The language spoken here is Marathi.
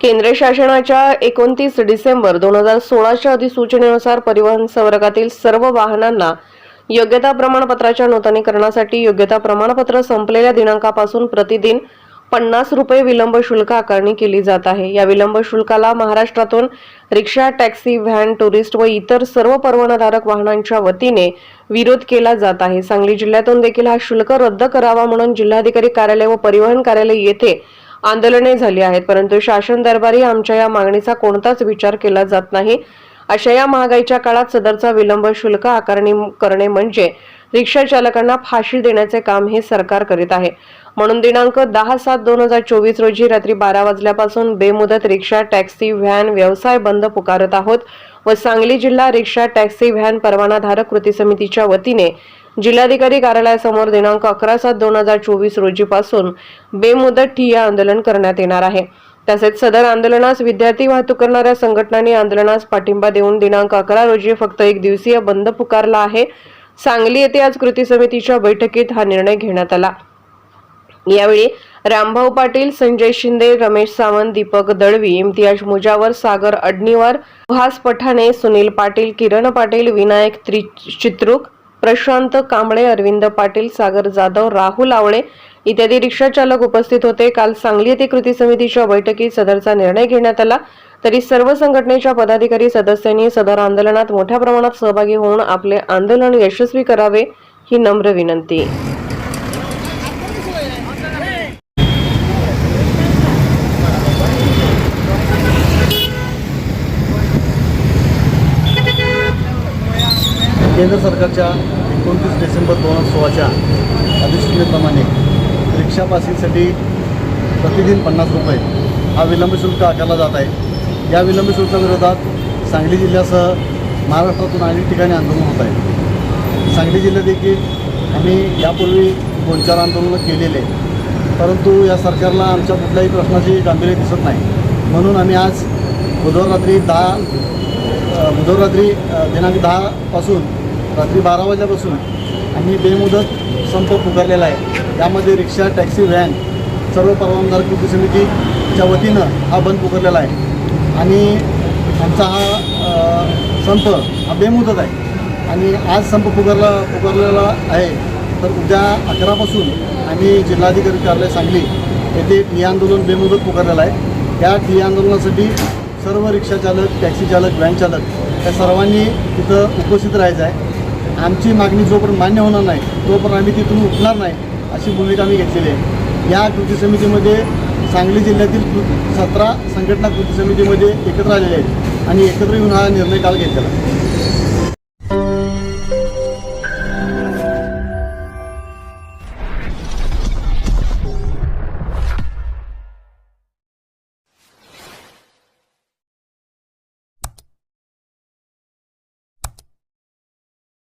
केंद्र शासनाच्या एकोणतीस डिसेंबर दोन हजार सोळाच्या अधिसूचनेनुसार परिवहन संवर्गातील सर्व वाहनांना योग्यता प्रमाणपत्राच्या नूतनीकरणासाठी योग्यता प्रमाणपत्र संपलेल्या दिनांकापासून प्रतिदिन पन्नास रुपये विलंब शुल्क आकारणी केली जात आहे. या विलंब शुल्काला महाराष्ट्रातून रिक्षा टॅक्सी व्हॅन टुरिस्ट व इतर सर्व परवानाधारक वाहनांच्या वतीने विरोध केला जात आहे. सांगली जिल्ह्यातून देखील हा शुल्क रद्द करावा म्हणून जिल्हाधिकारी कार्यालय व परिवहन कार्यालय येथे आंदोलने झाली आहेत परंतु शासन दरबारी आमच्या या मागणीचा कोणताच विचार केला जात नाही. अशा या महागाईच्या काळात सदरचा विलंब शुल्क आकारणी करणे म्हणजे रिक्षा चालकांना फाशी देण्याचे काम हे सरकार करीत आहे. म्हणून दिनांक दहा सात दोन हजार चोवीस रोजी रात्री बारा वाजल्यापासून बेमुदत रिक्षा टॅक्सी व्हॅन व्यवसाय बंद पुकारत आहोत व सांगली जिल्हा रिक्षा टॅक्सी व्हॅन परवानाधारक कृती समितीच्या वतीने जिल्हाधिकारी कार्यालयासमोर दिनांक अकरा सात दोन हजार चोवीस रोजीपासून बेमुदत ठिय्या आंदोलन करण्यात येणार आहे. तसेच सदर आंदोलनास विद्यार्थी वाहतूक करणाऱ्या संघटनांनी आंदोलनास पाठिंबा देऊन दिनांक अकरा रोजी फक्त एक दिवसीय बंद पुकारला आहे. सांगली येथे आज कृती समितीच्या बैठकीत हा निर्णय घेण्यात आला. यावेळी रामभाऊ पाटील संजय शिंदे रमेश सावंत दीपक दळवी इम्तियाज मुजावर सागर अडणीवर सुहास पठाणे सुनील पाटील किरण पाटील विनायक त्रि चित्रुक प्रशांत कांबळे अरविंद पाटील सागर जाधव राहुल आवळे इत्यादी रिक्षा चालक उपस्थित होते. काल सांगली येथे कृती समितीच्या बैठकीत सदरचा निर्णय घेण्यात आला. तरी सर्व संघटनेच्या पदाधिकारी सदस्यांनी सदर आंदोलनात मोठ्या प्रमाणात सहभागी होऊन आपले आंदोलन यशस्वी करावे ही नम्र विनंती. केंद्र सरकारच्या एकोणतीस डिसेंबर दोन हजार सोळाच्या अधिसूचनेप्रमाणे रिक्षा पासिंगसाठी प्रतिदिन पन्नास रुपये हा विलंब शुल्क आकारला जात आहे. या विलंब शुल्काविरोधात सांगली जिल्ह्यासह महाराष्ट्रातून अनेक ठिकाणी आंदोलन होत आहे. सांगली जिल्ह्यात देखील आम्ही यापूर्वी दोन चार आंदोलनं केलेले. परंतु या सरकारला आमच्या कुठल्याही प्रश्नाची गांभीर्य दिसत नाही. म्हणून आम्ही आज बुधवार रात्री दहा बुधवार रात्री दिनांक दहापासून रात्री बारा वाजल्यापासून आम्ही बेमुदत संप पुकारलेला आहे. त्यामध्ये रिक्षा टॅक्सी व्हॅन सर्व परवानदार कृती समितीच्या वतीनं हा बंद पुकारलेला आहे. आणि आमचा हा संप हा बेमुदत आहे. आणि आज संप पुकारला पुकारलेला आहे. तर उद्या अकरापासून आम्ही जिल्हाधिकारी कार्यालय सांगली येथे ठिय्या आंदोलन बेमुदत पुकारलेलं आहे. त्या ठिय्या आंदोलनासाठी सर्व रिक्षाचालक टॅक्सी चालक व्हॅन चालक या सर्वांनी तिथं उपस्थित राहायचं आहे. आमची मागणी जोपर्यंत मान्य होणार नाही तोपर्यंत आम्ही तिथून उठणार नाही अशी भूमिका आम्ही घेतलेली आहे. या कृती समितीमध्ये सांगली जिल्ह्यातील सतरा संघटना कृती समितीमध्ये एकत्र आलेले आहेत आणि एकत्र येऊन हा निर्णय काल घेतलेला